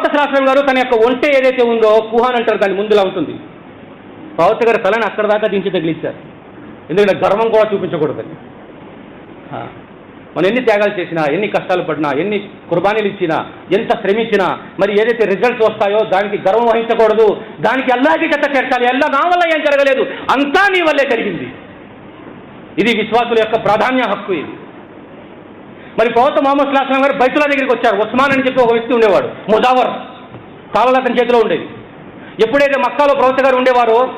ప్రవక్త శాస్త్రం గారు తన యొక్క ఒంటె ఏదైతే ఉందో కుహాన్ అంటారు దాని ముందులా ఉంటుంది. ప్రవక్త గారు తలని అక్కడ దాకా దించి తగిలిచ్చారు. ఎందుకంటే గర్వం కూడా చూపించకూడదని మనం ఎన్ని త్యాగాలు చేసినా ఎన్ని కష్టాలు పడినా ఎన్ని కుర్బానీలు ఇచ్చినా ఎంత శ్రమించినా మరి ఏదైతే రిజల్ట్స్ వస్తాయో దానికి గర్వం వహించకూడదు. దానికి ఎల్లాగే చెత్త చేర్చాలి. ఎల్లా నా వల్ల ఏం జరగలేదు. అంతా నీ వల్లే జరిగింది. ఇది విశ్వాసుల యొక్క ప్రాధాన్య హక్కు ఇది. మరి ప్రవక్త మహమ్మద్ సుల్లాహం గారు బైతుల దగ్గరికి వచ్చారు. ఉస్మాన్ అని చెప్పి ఒక వ్యక్తి ఉండేవాడు. ముజావర్. తాళాలు అతని చేతిలో ఉండేది. ఎప్పుడైతే మక్కాలో ప్రవక్త గారు ఉండేవారో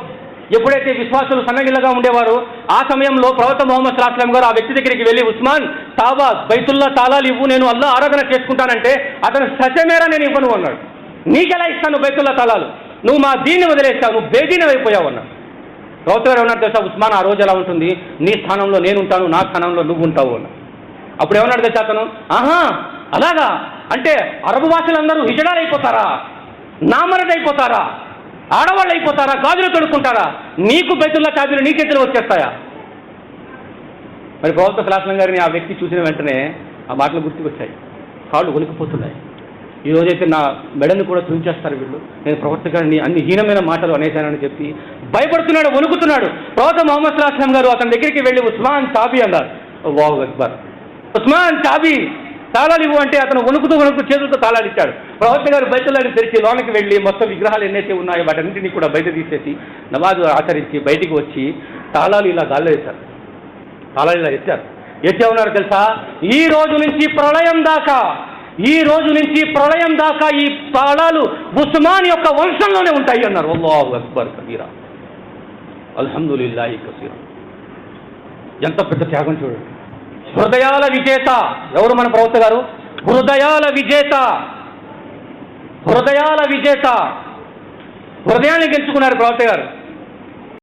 ఎప్పుడైతే విశ్వాసులు సన్నగిల్లగా ఉండేవారో ఆ సమయంలో ప్రవక్త మొహమ్మద్ సుల్లాహం గారు ఆ వ్యక్తి దగ్గరికి వెళ్ళి ఉస్మాన్ తాబా బైతుల్లా తాళాలు ఇవ్వు నేను అల్లా ఆరాధన చేసుకుంటానంటే అతను సత్యమేరా నేను ఇవ్వను అన్నాడు. నీకెలా ఇస్తాను బైతుల్లా తాళాలు? నువ్వు మా దీన్ని వదిలేస్తావు నువ్వు బేదీని అయిపోయావు అన్నాడు. ప్రవక్త గారు ఏమన్నారు తెలుసా? ఉస్మాన్ ఆ రోజు ఎలా ఉంటుంది? నీ స్థానంలో నేను ఉంటాను నా స్థానంలో నువ్వు ఉంటావు అన్నాడు. అప్పుడు ఏమన్నాడు తెచ్చా అతను? ఆహా అలాగా. అంటే అరబు భాషలందరూ హిజడాలు అయిపోతారా నామరడ్ అయిపోతారా ఆడవాళ్ళు అయిపోతారా గాజులు తొడుక్కుంటారా? నీకు బెతుల్లా చాబీలు నీ చేతులు వచ్చేస్తాయా? మరి ప్రభుత్వ సలాసనం గారిని ఆ వ్యక్తి చూసిన వెంటనే ఆ మాటలు గుర్తుకొచ్చాయి. కాళ్ళు వణికిపోతున్నాయి. ఈ నా మెడని కూడా తుంచేస్తారు వీళ్ళు. నేను ప్రవక్త గారిని అన్ని హీనమైన మాటలు అనేశానని చెప్పి భయపడుతున్నాడు వణుకుతున్నాడు. ప్రవక్త మొహమ్మద్ సలాహం గారు అతని దగ్గరికి వెళ్ళి ఉస్మాన్ చాబీ అన్నారు. వావ్ అక్బర్. ఉస్మాన్ చాబీ తాళాలు ఇవ్వు అంటే అతను వణుకుతూ వణుకు చేతులతో తాళాలు ఇచ్చాడు ప్రవక్త గారు బయటలోని తెరిచి లోనికి వెళ్ళి మొత్తం విగ్రహాలు ఎన్నైతే ఉన్నాయో వాటన్నింటినీ కూడా బయట తీసేసి నమాజు ఆచరించి బయటికి వచ్చి తాళాలు ఇలా గాల్లో వేశారు. తాళాలు ఇలా ఎత్తారు. ఎత్తే ఉన్నారు తెలుసా? ఈ రోజు నుంచి ప్రళయం దాకా ఈ రోజు నుంచి ప్రళయం దాకా ఈ తాళాలు ఉస్మాన్ యొక్క వంశంలోనే ఉంటాయి అన్నారు. అల్లాహు అక్బర్ కబీరా. అల్హమ్దులిల్లాహి కసీరా. ఎంత పెద్ద త్యాగం చూడండి. హృదయాల విజేత. ఎవరు మన ప్రవక్త గారు? హృదయాల విజేత. హృదయాల విజేత. హృదయాన్ని గెలుచుకున్నారు ప్రవక్త గారు.